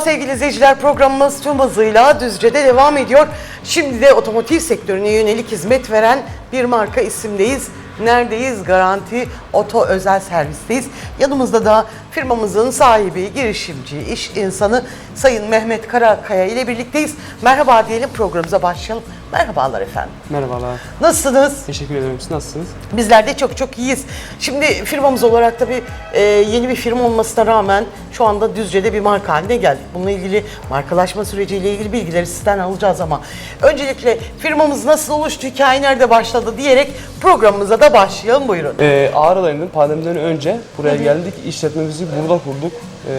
sevgili izleyiciler programımız tüm hızıyla Düzce'de devam ediyor. Şimdi de otomotiv sektörüne yönelik hizmet veren bir marka isimdeyiz. Neredeyiz? Garanti Oto Özel Servis'teyiz. Yanımızda da firmamızın sahibi, girişimci, iş insanı Sayın Mehmet Karakaya ile birlikteyiz. Merhaba diyelim programımıza başlayalım. Merhabalar efendim. Merhabalar. Nasılsınız? Teşekkür ederim. Siz nasılsınız? Bizler de çok çok iyiyiz. Şimdi firmamız olarak tabii e, yeni bir firma olmasına rağmen şu anda Düzce'de bir marka haline geldik. Bununla ilgili markalaşma süreciyle ilgili bilgileri sizden alacağız ama öncelikle firmamız nasıl oluştu, hikaye nerede başladı diyerek programımıza da başlayalım. Buyurun. Ee, Ağrı'daydım. Pandemiden önce buraya geldik. İşletmemizi burada kurduk. Ee,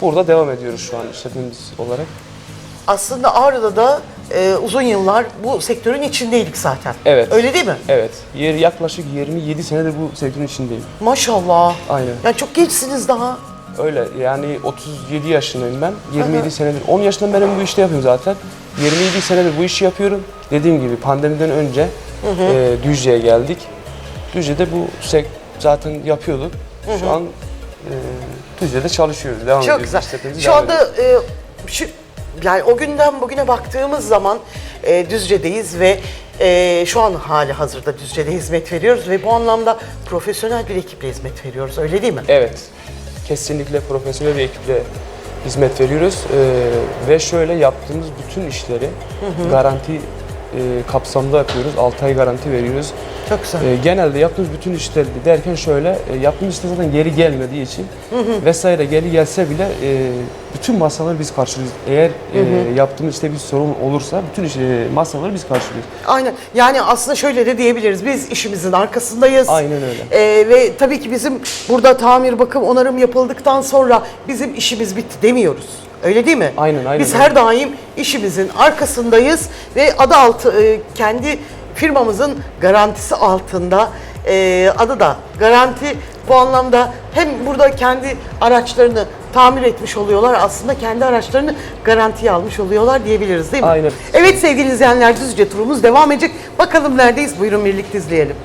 burada devam ediyoruz şu an işletmemiz olarak. Aslında Ağrı'da da e, uzun yıllar bu sektörün içindeydik zaten. Evet. Öyle değil mi? Evet. Yer, yaklaşık 27 senedir bu sektörün içindeyim. Maşallah. Aynen. Yani çok gençsiniz daha. Öyle yani 37 yaşındayım ben. 27 senedir, 10 yaşından beri bu işte yapıyorum zaten. 27 senedir bu işi yapıyorum. Dediğim gibi pandemiden önce e, Düzce'ye geldik. Düzce'de bu sek zaten yapıyorduk. Şu an e, Düzce'de çalışıyoruz. Devam Çok ediyoruz. güzel. işletmemize Şu anda e, şu yani o günden bugüne baktığımız zaman e, Düzce'deyiz ve e, şu an hali hazırda Düzce'de hizmet veriyoruz ve bu anlamda profesyonel bir ekiple hizmet veriyoruz. Öyle değil mi? Evet. Kesinlikle profesyonel bir ekiple hizmet veriyoruz. Ee, ve şöyle yaptığımız bütün işleri garanti e, kapsamında yapıyoruz. 6 ay garanti veriyoruz. Çok güzel. Ee, genelde yaptığımız bütün işleri derken şöyle, e, yaptığımız işte zaten geri gelmediği için vesaire geri gelse bile e, bütün masaları biz karşılıyoruz. Eğer e, yaptığımız işte bir sorun olursa bütün iş, e, masaları biz karşılıyoruz. Aynen. Yani aslında şöyle de diyebiliriz. Biz işimizin arkasındayız. Aynen öyle. E, ve tabii ki bizim burada tamir, bakım, onarım yapıldıktan sonra bizim işimiz bitti demiyoruz. Öyle değil mi? Aynen, aynen Biz her daim işimizin arkasındayız ve adı altı e, kendi firmamızın garantisi altında e, adı da garanti bu anlamda hem burada kendi araçlarını tamir etmiş oluyorlar aslında kendi araçlarını garantiye almış oluyorlar diyebiliriz değil mi? Aynen. Evet sevgili izleyenler Düzce turumuz devam edecek. Bakalım neredeyiz? Buyurun birlikte izleyelim.